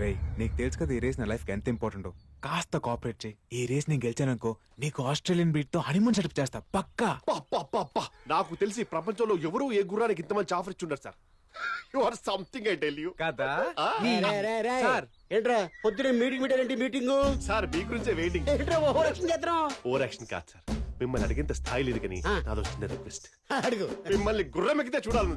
రేయ్ నీకు తెలుసు కదా ఈ రేస్ నా లైఫ్ ఎంత ఇంపార్టెంట్. కాస్త కోఆపరేట్ చేయి. ఈ రేస్ నేను గెలిచాననుకో నీకు ఆస్ట్రేలియన్ బీట్తో హనీమూన్ సెటప్ చేస్తా. పక్కా? పా, పా, పా. నాకు తెలిసి ప్రపంచంలో ఎవరు ఏ గుర్రానికి ఇంత మంచి offer ఇచ్చుండరు sir. You are something I tell you కదా? రే, రే, రే. ఏంట్రా పొద్దునే మీటింగ్ పెట్టారంటే మీటింగ్ సార్ మీ గురించే వెయిటింగ్ ఏంట్రా ఓవర్ యాక్షన్ చేద్దాం ఓవర్ యాక్షన్ కాదు సార్. మిమ్మల్ని అడిగేంత స్థాయి లేదు కానీ. నాదో చిన్న రిక్వెస్ట్ అడుగు. మిమ్మల్ని గుర్రం ఎక్కితే చూడాలి?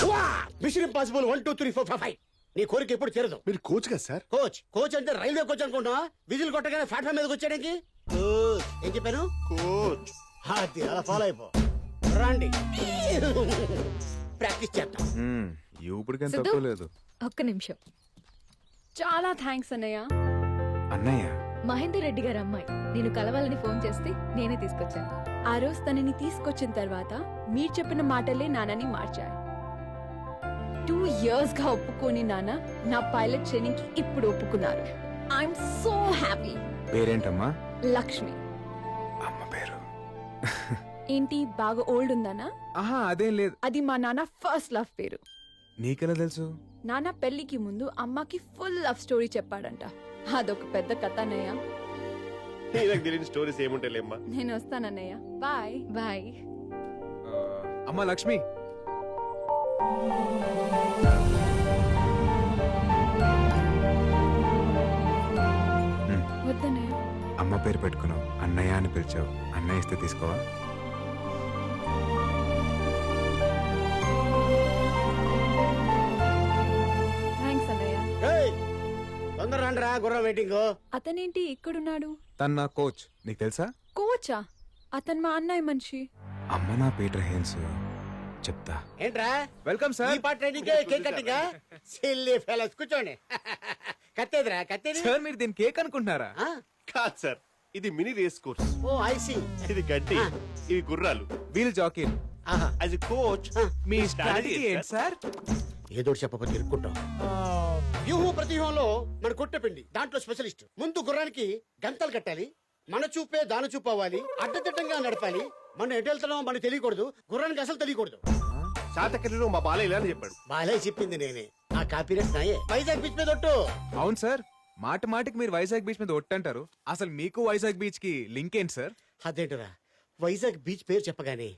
Sir. Mission impossible one two three four five నీ కోరిక ఎప్పుడు చేరదు మీరు కోచ్ కదా సార్? కోచ్. కోచ్ అంటే రైల్వే కోచ్ అనుకుంటా విజిల్ కొట్టగానే ప్లాట్ఫామ్ మీదకి వచ్చాడానికి. ఏం చెప్పాను? కోచ్. అది అలా ఫాలో అయిపో. రండి. ప్రాక్టీస్ చేద్దాం. ఇప్పుడుకేం సిద్ధు? తక్కువ లేదు. ఒక్క నిమిషం. చాలా థ్యాంక్స్ అన్నయ్య. అన్నయ్య? మహేందర్ రెడ్డి గారు అమ్మాయి. నేను కలవాలని ఫోన్ చేస్తే నేనే తీసుకొచ్చాను. ఆ రోజు తనని తీసుకొచ్చిన తర్వాత మీరు చెప్పిన మాటలే నాన్నని మార్చాయి. టూ ఇయర్స్గా ఒప్పుకొని నాన్న నా పైలట్ ట్రైనింగ్కి ఇప్పుడు ఒప్పుకున్నారు. ఐఎమ్ సో హ్యాపీ పేరేంటమ్మా? లక్ష్మి. అమ్మ పేరు. ఏంటి బాగా ఓల్డ్ ఉందానా ఆహా అదేం లేదు. అది మా నాన్న ఫస్ట్ లవ్ పేరు. నీకెలా తెలుసు? నాన్న పెళ్ళికి ముందు అమ్మకి ఫుల్ లవ్ స్టోరీ చెప్పాడంట. అదొక పెద్ద కథ అన్నయ్య నాకు తెలియని స్టోరీస్ ఏముంటాయిలేమ్మా నేను వస్తానన్నయ్య. బాయ్ బాయ్ అమ్మా లక్ష్మి. అమ్మ పేరు పెట్టుకున్నావు అన్నయ్య అని పిలిచావు అన్నయ్య ఇస్తే తీసుకోవా? థ్యాంక్స్ అన్నయ్య. ఏయ్, తొందర రండి రా గుర్రం వెయిటింగ్ అతనేంటి ఇక్కడున్నాడు? తను నా కోచ్ నీకు తెలుసా? కోచా? అతను మా అన్నయ్య మనిషి. అమ్మ నా పీటర్ హేన్స్ చెప్తా. ఏంట్రా? వెల్కమ్ ఈ పాట training cake cutting silly fellows కూర్చోండి. కత్తేదిరా కత్తేది సార్ మీరు దీని కేక్ అనుకుంటున్నారా? ఆ? కాదు సార్. ఇది మినీ రేస్ కోర్స్. ఓ ఐసి ఇది గడ్డి. ఇవి గుర్రాలు. వీల్ జాకీన్ ఆహా. యాజ్ కోచ్ మీ స్ట్రాటజీ ఏంటి సార్? ఏదో చెప్పకపోతే ఇరుక్కుంటాం. వ్యూహం ప్రతివ్యూహంలో మన కొట్టపిండి దాంట్లో స్పెషలిస్ట్. ముందు గుర్రానికి గంతలు కట్టాలి మన చూపే దాన చూపు అవ్వాలి అడ్డదిడ్డంగా నడపాలి మనం ఎటు వెళ్తున్నామో మనకు తెలియకూడదు. గుర్రానికి అసలు తెలియకూడదు. శాతకర్ణిలో మా బాలయ్య ఇలా అని చెప్పాడు. బాలే చెప్పింది నేనే. ఆ కాపీరేట్ నాయే. వైజాగ్ బీచ్ మీద ఒట్టు. అవును సార్. మాట మాటికి మీరు వైజాగ్ బీచ్ మీద ఒట్టంటారు. అసలు మీకు వైజాగ్ బీచ్కి లింక్ ఏంటి సార్? అదేంటరా? వైజాగ్ బీచ్ పేరు చెప్పగానే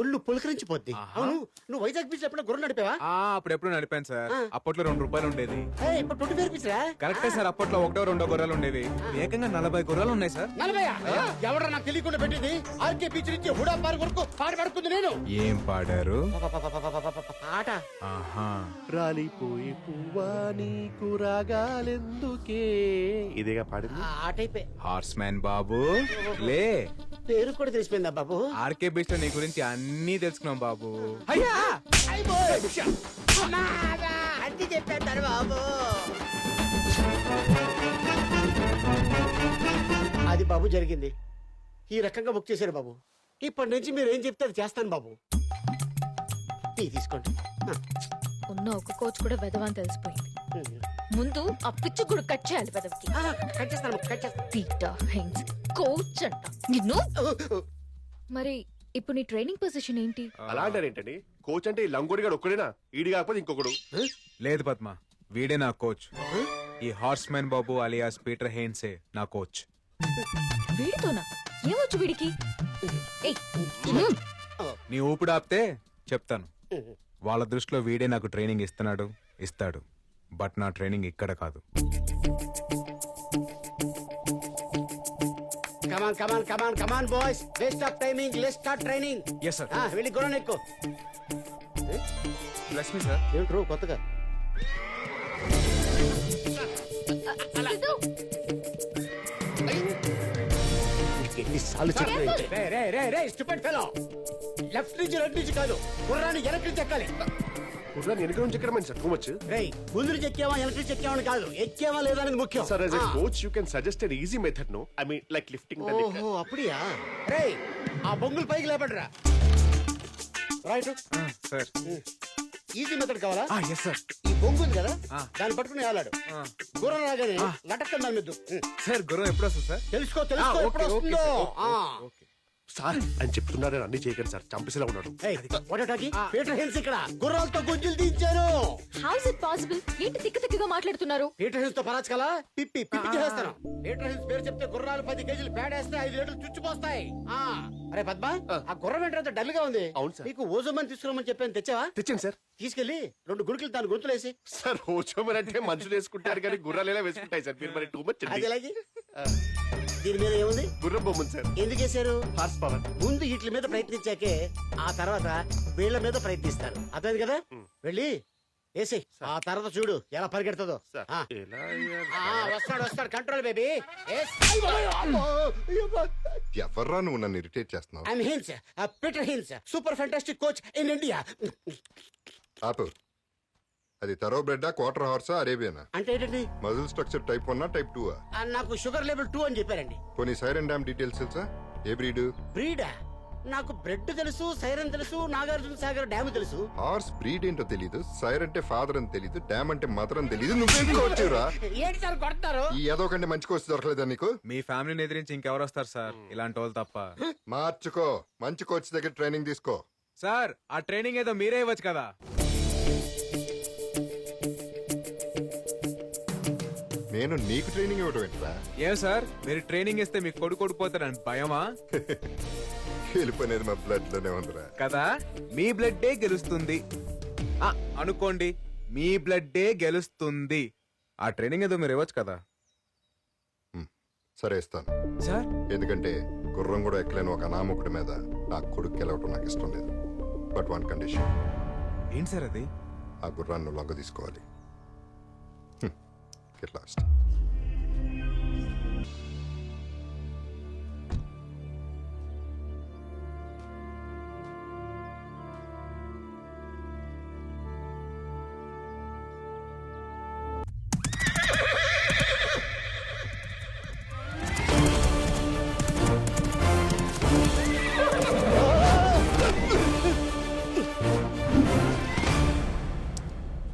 ఒళ్ళు పులకరించిపోద్ది. అవును నువ్వు వైజాగ్ బీచ్ ఎప్పుడైనా గుర్రం నడిపావా? ఆ అప్పుడెప్పుడు నడిపాను సార్. అప్పట్లో రెండు రూపాయలు ఉండేది. ఇప్పుడు ట్వంటీ ఫైవ్ రూపీస్ రా కరెక్టే సార్ అప్పట్లో ఒకటో రెండో గుర్రాలు ఉండేవి. ఏకంగా నలభై గుర్రాలు ఉన్నాయి సార్. నలభై ఎవడ నాకు తెలియకుండా పెట్టింది? ఆర్కే బీచ్ నుంచి హుడా పార్క్ వరకు పాట పడుకుంది నేను. ఏం పాడారు? పాట. ఆహా. రాలిపోయి పువ్వా నీకు రాగాలెందుకే? ఇదేగా పాడింది? ఆ ఆట అయిపోయి హార్స్ మ్యాన్ బాబు లే. పేరు కూడా తెలిసిపోయిందా బాబు? ఆర్కే బీచ్లో నీ గురించి అన్నీ తెలుసుకున్నాం బాబు. అయ్యా! అన్ని చెప్పేస్తారు బాబు. అది బాబు జరిగింది. ఈ రకంగా బుక్ చేశారు బాబు. ఇప్పటి నుంచి మీరు ఏం చెప్తే అది చేస్తాను బాబు. ఇది తీసుకోండి. ఉన్న ఒక కోచ్ కూడా వెదవని తెలిసిపోయింది. ముందు ఆ పిచ్చి కూడా కట్ చేయాలి వెదవికి కట్ చేస్తాను కట్ చేస్తాను. పీటర్ హెయిన్స్ కోచ్ అంట నిన్ను? మరి ఇప్పుడు నీ ట్రైనింగ్ పొజిషన్ ఏంటి? అలా అంటారు ఏంటండి కోచ్ అంటే ఈ లంగోడిగాడు ఒక్కడేనా? ఈడి కాకపోతే ఇంకొకడు. లేదు పద్మ. వీడే నా కోచ్. ఈ హార్స్ మ్యాన్ బాబు అలియాస్ పీటర్ హేన్సే నా కోచ్. వీడితోనా? ఏమొచ్చు వీడికి? ఏయ్, ఉమ్. నీ ఊపిడి ఆపితే చెప్తాను. వాళ్ళ దృష్టిలో వీడే నాకు ట్రైనింగ్ ఇస్తున్నాడు ఇస్తాడు. బట్ నా ట్రైనింగ్ ఇక్కడ కాదు. Come on come on come on come on boys best of timing less start training yes sir వెళ్ళి గుర్రం ఎక్కువ లక్ష్మి సార్ ఏంట్రో కొత్తగా? ఎన్నిసార్లు చెప్పలేదు రే రే రే రే స్టూపిడ్ ఫెలో లెఫ్ట్ నుంచి రైట్ నుంచి కాదు. గుర్రాన్ని వెనక్కి నుంచి ఎక్కాలి. గుర్రాన్ని వెనక నుంచి ఎక్కడమని సార్? Too much. రేయ్ ముందు నుంచి ఎక్కావా వెనక్కి నుంచి ఎక్కావా కాదు. ఎక్కావా లేదా అనేది ముఖ్యం. సార్ యాజ్ ఎ ఆ. Coach you can suggest an easy method no I mean like lifting ఓహో అప్పుడియా? రేయ్ ఆ బొంగులు పైకి లేపడరా. రైట్? సార్. ఈజీ మెథడ్ కావాలా? ఎస్ సార్ ఈ బొంగు ఉంది కదా ఆ. దాన్ని పట్టుకుని వేలాడు గుర్రం రాగానే లటక్కని దాని మీద. సార్ గుర్రం ఎప్పుడు వస్తుంది సార్? తెలుసుకో ఆ, తెలుసుకో ఓకే, ఎప్పుడు ఓకే, వస్తుందో సార్, అని చెప్తున్నారని అన్ని చేయకండి సార్. చంపేసేలా ఉన్నాడు. పీటర్ హిల్స్ ఇక్కడ. గుర్రాలతో గుంజులు దించాను హౌస్ ఇట్ పాసిబుల్ ఏంటి తిక్క తిక్కగా మాట్లాడుతున్నారు? పీటర్ హిల్స్తో పరాచు కలా పిప్పి పిప్పి చేస్తాను పీటర్ హిల్స్ పేరు చెప్తే గుర్రాలు పది కేజీలు పేడేస్తే ఐదు లీటర్లు చుచ్చిపోస్తాయి. అరే పద్మ ఆ. గుర్రం ఏంటంటే డల్గా ఉంది. అవును సార్. నీకు ఓజోమని తీసుకురామని చెప్పాను తెచ్చావా? తెచ్చండి సార్. తీసుకెళ్ళి రెండు గుడికలు దాని గొంతులేసి. సార్ హోచోమని అంటే మనుషులు వేసుకుంటారు కానీ గుర్రాలు ఎలా వేసుకుంటాయి సార్? మీరు మరి టూ మచ్ అది ఎలాగి? దీని మీద ఏముంది? గుర్రం బొమ్మను సార్. ఎందుకు వేశారు? Horse power. ముందు వీటి మీద ప్రయత్నించాకే ఆ తర్వాత వీళ్ళ మీద ప్రయత్నిస్తారు. అర్థమైంది కదా? వెళ్ళి వేసి ఆ తర్వాత చూడు ఎలా పరిగెడుతుందో. వస్తాడు వస్తాడు. Control baby. ఎవర్రా నువ్వు నన్ను ఇరిటేట్ చేస్తున్నావు? I'm Hins Peter Hins super fantastic coach in India. ఆపు. అది తరో బ్రెడ్డా క్వార్టర్ హార్సా అరేబియనా? అంటే ఏంటండి? మజిల్ స్ట్రక్చర్ టైప్ వన్నా టైప్ టూ ఆ, నాకు షుగర్ లెవెల్ టూ అని చెప్పారండి. కొన్ని సైరన్ డ్యామ్ డీటెయిల్స్ తెలుసా? ఏ బ్రీడ్? బ్రీడా? నాకు బ్రెడ్ తెలుసు సైరన్ తెలుసు నాగార్జున సాగర్ డ్యామ్ తెలుసు. హార్స్ బ్రీడ్ ఏంటో తెలీదు సైర్ అంటే ఫాదర్ అని తెలీదు డ్యామ్ అంటే మదర్ అని తెలీదు. నువ్వేం ఏంటి సార్ కొడతారు? ఈ ఏదో కంటే మంచి కోచ్ దొరకలేదా నీకు? మీ ఫ్యామిలీని ఎదిరించి ఇంకెవరు వస్తారు సార్? ఇలాంటి వాళ్ళు తప్ప. మార్చుకో మంచి కోచ్ దగ్గర ట్రైనింగ్ తీసుకో. సార్ ఆ ట్రైనింగ్ ఏదో మీరే ఇవ్వచ్చు కదా. నేను నీకు ట్రైనింగ్ ఇవ్వడం ఏంట్రా ఏం సార్? మీరు ట్రైనింగ్ ఇస్తే మీకు కొడుకు కొడిపోతారని భయమా? వెళ్ళిపోయినది మా బ్లడ్లోనే ఉందిరా. కదా? మీ బ్లడ్డే గెలుస్తుంది. ఆ, అనుకోండి. మీ బ్లడ్డే గెలుస్తుంది. ఆ ట్రైనింగ్ ఏదో మీరు ఇవ్వచ్చు కదా? సరే ఇస్తాను. సార్? ఎందుకంటే గుర్రం కూడా ఎక్కలేని ఒక అనామకుడి మీద నా కొడుకు గెలవటం నాకు ఇష్టం లేదు. బట్ వన్ కండిషన్ ఏంటి సార్ అది? ఆ గుర్రాన్ని లొంగ తీసుకోవాలి Get lost.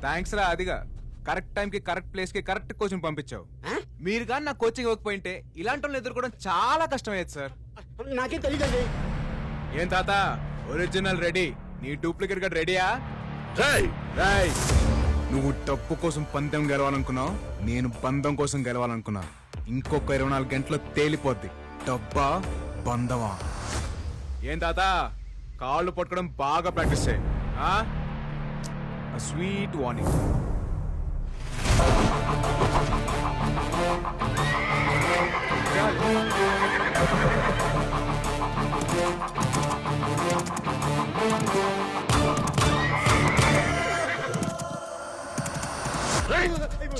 థ్యాంక్స్ రా అదిగా కరెక్ట్ టైం కి కరెక్ట్ ప్లేస్కి కరెక్ట్ కోచింగ్ పంపించావు? మీరు కానీ నాకు కోచింగ్ ఇవ్వకపోయింటే ఇలాంటి వాళ్ళని ఎదుర్కోవడం చాలా కష్టమయ్యేది సార్. నాకేం తెలియదండి ఏం తాత? ఒరిజినల్ రెడీ నీ డూప్లికేట్గా రెడీయా రాయ్ నువ్వు డబ్బు కోసం పందెం గెలవాలనుకున్నావు నేను బంధం కోసం గెలవాలనుకున్నా. ఇంకొక ఇరవై నాలుగు గంటలు తేలిపోద్ది. డబ్బా బంధమా? ఏం తాత? కాళ్ళు పట్టుకోవడం బాగా ప్రాక్టీస్ చేయి. Sweet warning.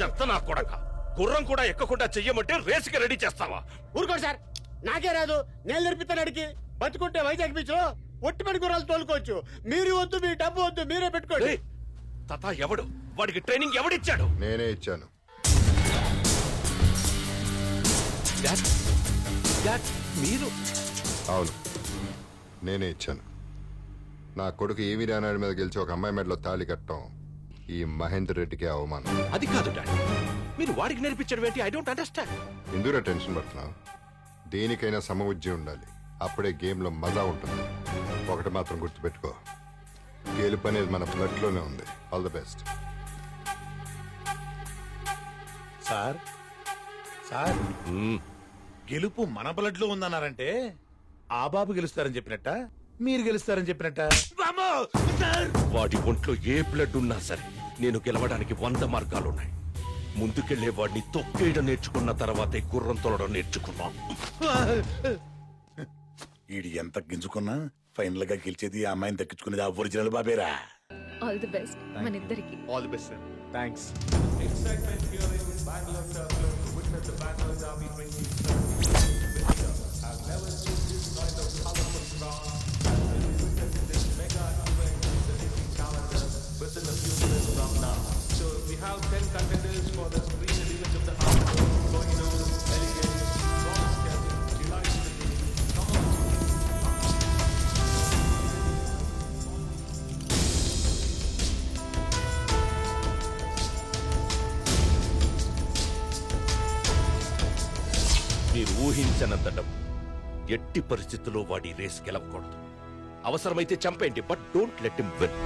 చెత్త నా కొడక. గుర్రం కూడా ఎక్కకుండా చెయ్యమంటే రేసుకి రెడీ చేస్తావా? ఊరుకోండి సార్. నాకే రాదు. నేను నేర్పిస్తాను అడిగి. బతుకుంటే వైజాగ్ బీచ్లో ఒట్టి పడి గుర్రాలు తోలుకోవచ్చు. మీరు వద్దు మీ డబ్బు వద్దు మీరే పెట్టుకోండి. తాత ఎవడు? వాడికి ట్రైనింగ్ ఎవడిచ్చాడు? నేనే ఇచ్చాను. డాడ్, డాడ్, మీరు? అవును. నేనే ఇచ్చాను. నా కొడుకు ఏమి రానాడి మీద గెలిచి ఒక అమ్మాయి మెడలో తాళి కట్టడం ఈ మహేందర్ రెడ్డికి అవమానం. అది కాదు డాడ్. మీరు వాడికి నేర్పించడం ఏంటి? ఐ డోంట్ అండర్స్టాండ్ ఎందుకు టెన్షన్ పడుతున్నావు? దేనికైనా సమబుద్ధి ఉండాలి. అప్పుడే గేమ్లో మజా ఉంటుంది. ఒకటి మాత్రం గుర్తుపెట్టుకో. గెలుపు అనేది మన బ్లడ్లోనే ఉంది. All the best sir? Sir గెలుపు మన బ్లడ్లో ఉందన్నారంటే ఆ బాబు గెలుస్తారని చెప్పినట్ట మీరు గెలుస్తారని చెప్పినట్ట? వాడి ఒంట్లో ఏ బ్లడ్ ఉన్నా సరే నేను గెలవడానికి వంద మార్గాలున్నాయి. ముందుకెళ్ళే వాడిని తొక్కేయడం నేర్చుకున్న తర్వాతే గుర్రం తొలడం నేర్చుకున్నాం. ఈడు ఎంత గింజుకున్నా ఫైనల్గా గెలిచేది ఆ అమ్మాయిని దక్కించుకునేది ఆ ఒరిజినల్ బాబేరా. ఆల్ ది బెస్ట్ మన ఇద్దరికి all the best segment dealing with Bangalore Circle, witness the Bangalore Derby you? మీరు ఊహించనంత డబ్బు ఎట్టి పరిస్థితుల్లో వాడి రేస్ గెలవకూడదు. అవసరమైతే చంపేయండి but don't let him win.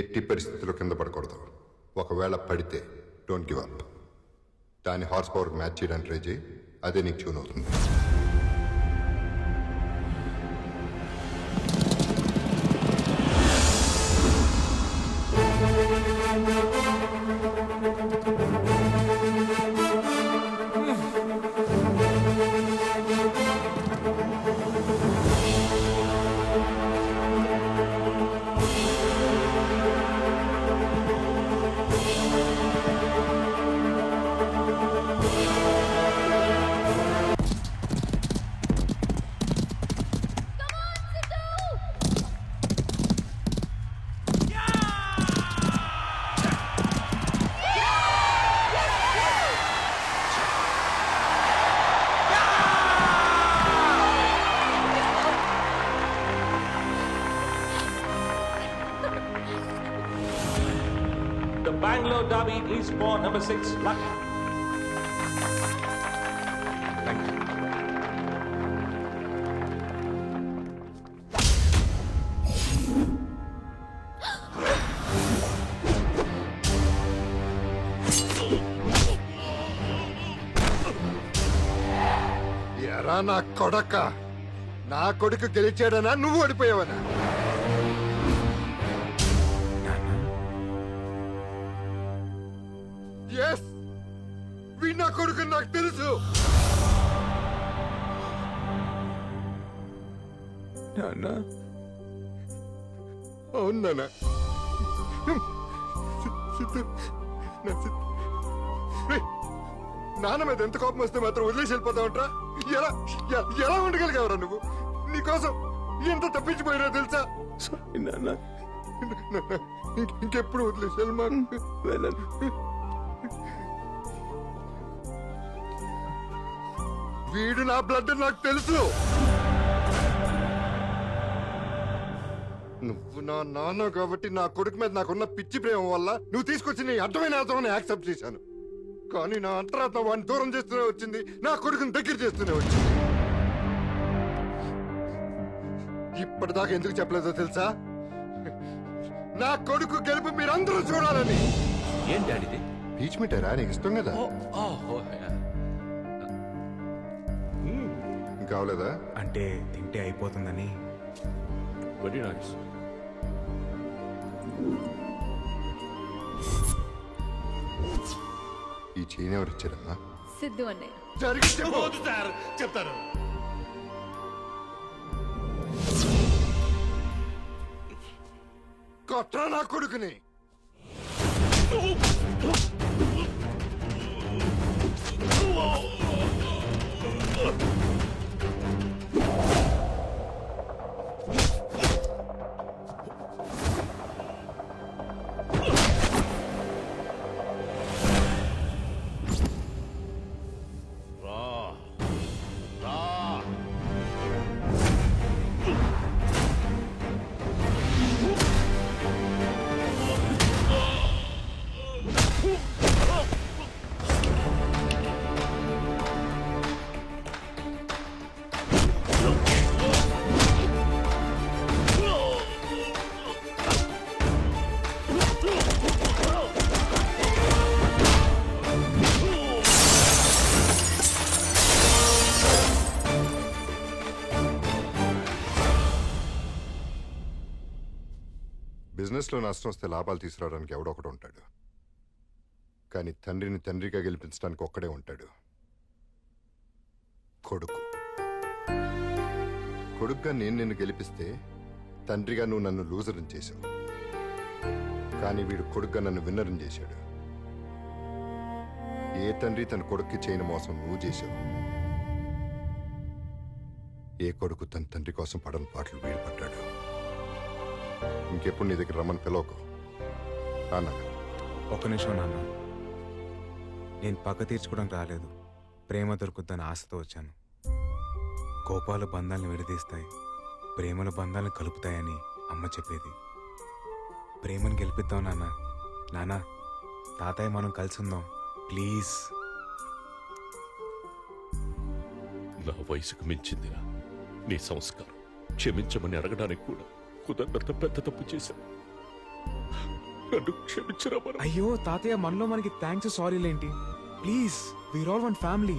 ఎట్టి పరిస్థితుల్లో కింద పడకూడదు. ఒకవేళ పడితే డోంట్ గివ్ అప్ దాని హార్స్ పవర్ మ్యాచ్ చేయడానికి ట్రై చేయి. అదే నీకు చూన్ అవుతుంది. The Bangalore Derby is for number six, Luck. ఎరా నా కొడక నా కొడుకు గెలిచాడనా నువ్వు ఓడిపోయావనా ఎస్ వీ నా కొడుకు నాకు తెలుసు. నాన్న. అవును నాన్న. నాన్న మీద ఎంత కోపం వస్తే మాత్రం వదిలేసి వెళ్ళిపోతావంట్రా? ఎలా ఎలా ఉండగలిగావరా నువ్వు? నీకోసం ఎంత తప్పించిపోయినా తెలుసా? సారీ నాన్న. నాన్న, ఇంక- ఇంకెప్పుడు వదిలేసి వెళ్ళమా? వీడు నా బ్లడ్ నాకు తెలుసు. నువ్వు నా నాన్న కాబట్టి నా కొడుకు మీద నాకున్న పిచ్చి ప్రేమ వల్ల నువ్వు తీసుకొచ్చిన ఈ అర్థమైన అర్థం యాక్సెప్ట్ చేశాను. కానీ నా అంతరాత్మ వాడిని దూరం చేస్తూనే వచ్చింది నా కొడుకుని దగ్గర చేస్తూనే వచ్చింది. ఇప్పటిదాకా ఎందుకు చెప్పలేదో తెలుసా? నా కొడుకు గెలుపు మీరందరూ చూడాలని. ఏం డాడీది పీచ్ మిఠారా నీకు ఇష్టం కదా? కావలేదా? అంటే తింటే అయిపోతుందని. వెరీ నైస్ ఈ చైన్ ఎవరు ఇచ్చారమ్మా? సిద్ధు అన్నయ్య. జరిగి చెప్పు సార్. చెప్తాను. కొట్రా నా కొడుకుని. రా బిజినెస్లో నష్టం వస్తే లాభాలు తీసుకురావడానికి ఎవడో ఉంటాడు. కానీ తండ్రిని తండ్రిగా గెలిపించడానికి ఒక్కడే ఉంటాడు. కొడుకు. కొడుకుగా నేను నిన్ను గెలిపిస్తే తండ్రిగా నువ్వు నన్ను లూజర్ని చేశావు. కానీ వీడు కొడుకుగా నన్ను విన్నర్ని చేశాడు. ఏ తండ్రి తన కొడుక్కి చేయని మోసం నువ్వు చేశావు? ఏ కొడుకు తన తండ్రి కోసం పడని పాటలు వీడు పడ్డాడు? ఇంకెప్పుడు నీ దగ్గర రమ్మని పిలవకు. అన్న ఒక్క నిమిషం నాన్న. నేను పక్క తీర్చుకోవడానికి రాలేదు. ప్రేమ దొరుకుద్దని ఆశతో వచ్చాను. కోపాలు బంధాలను విడదీస్తాయి. ప్రేమల బంధాలను కలుపుతాయని అమ్మ చెప్పేది. ప్రేమను గెలిపిద్దాం నాన్న. నాన్న తాతయ్య మనం కలిసి ఉందాం. ప్లీజ్. నా వయసుకు మించిందిరా. నీ సంస్కారం క్షమించమని అడగడానికి కూడా. కుదరనంత పెద్ద తప్పు చేశాను. నన్ను క్షమించరా అయ్యో తాతయ్య మనలో మనకి thanks సారీలేంటి please we're all one family